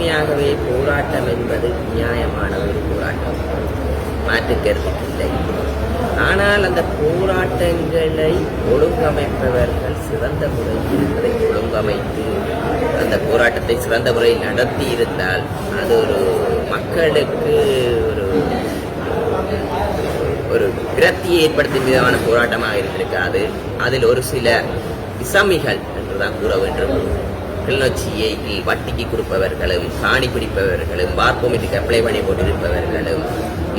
உண்மையாகவே போராட்டம் என்பது நியாயமான ஒரு போராட்டம். மாற்று இல்லை ஆனால் அந்த போராட்டங்களை ஒழுங்கமைப்பவர்கள் சிறந்த முறையில் அதை ஒழுங்கமைத்து அந்த போராட்டத்தை சிறந்த முறையில் நடத்தி இருந்தால் அது ஒரு மக்களுக்கு ஒரு ஒரு விரக்தியை ஏற்படுத்தும் விதமான போராட்டமாக இருந்திருக்காது. அதில் ஒரு சில விசமிகள் என்றுதான் கூற வேண்டும். கிளிநொச்சியை வட்டிக்கு கொடுப்பவர்களும் காணி பிடிப்பவர்களும் பார்ப்போமெட்டுக்கு அப்ளை பண்ணி கொண்டிருப்பவர்களும்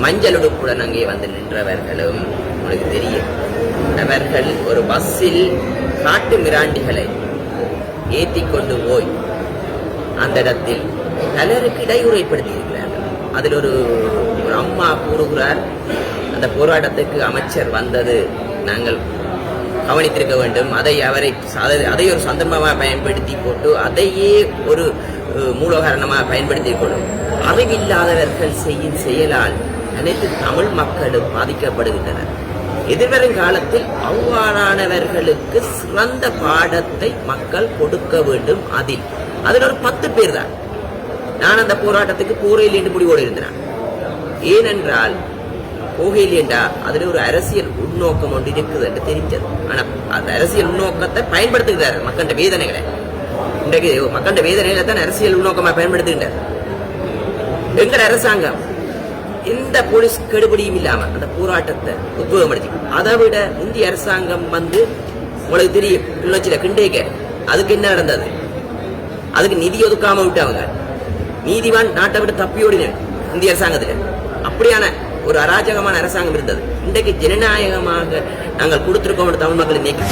மஞ்சள் உடுப்புடன் அங்கே வந்து நின்றவர்களும் உங்களுக்கு தெரியும். அவர்கள் ஒரு பஸ்ஸில் காட்டு மிராண்டிகளை ஏற்றி கொண்டு போய் அந்த இடத்தில் பலருக்கு இடையூறைப்படுத்தியிருக்கிறார்கள். அதில் ஒரு ஒரு அம்மா கூறுகிறார் அந்த போராட்டத்துக்கு அமைச்சர் வந்தது நாங்கள் கவனித்திருக்க வேண்டும். அதை அவரை அதை- ஒரு சந்தர்ப்பமாக பயன்படுத்தி போட்டு அதையே ஒரு அஹ், மூலகாரணமாக பயன்படுத்தி கொள்ளும். அறிவில்லாதவர்கள் செய்யும் செயலால் அனைத்து தமிழ் மக்களும் பாதிக்கப்படுகின்றனர். எதிர்வரும் காலத்தில் அவ்வாறானவர்களுக்கு சிறந்த பாடத்தை மக்கள் கொடுக்க வேண்டும் அதில். அதில் ஒரு பத்து பேர் தான். நான் அந்த போராட்டத்துக்கு போரையில் என்று முடிவோடு இருந்தேன். ஏனென்றால் போகையிலேண்டா அதுல ஒரு அரசியல் உள்நோக்கம் ஒன்று இருக்குது என்று தெரிஞ்சது ஆனா அந்த அரசியல் உள்நோக்கத்தை பயன்படுத்துகிறார் மக்கண்ட வேதனைகளை. இன்றைக்கு மக்கண்ட வேதனைகளை தான் அரசியல் உள்நோக்கமா பயன்படுத்துகின்றார். எங்கள் அரசாங்கம் எந்த போலீஸ் கெடுபடியும் இல்லாம அந்த போராட்டத்தை உத்வேகப்படுத்தி. அதை விட இந்திய அரசாங்கம் வந்து உங்களுக்கு தெரியும் கிளிநொச்சியில கிண்டேக்க. அதுக்கு என்ன நடந்தது? அதுக்கு நிதி ஒதுக்காம விட்டாங்க நீதிவான் நாட்டை விட்டு தப்பி இந்திய அரசாங்கத்துல அப்படியான ஒரு அராஜகமான அரசாங்கம் இருந்தது. இன்றைக்கு ஜனநாயகமாக நாங்கள் கொடுத்துருக்கோம் தமிழ் மக்கள் இன்னைக்கு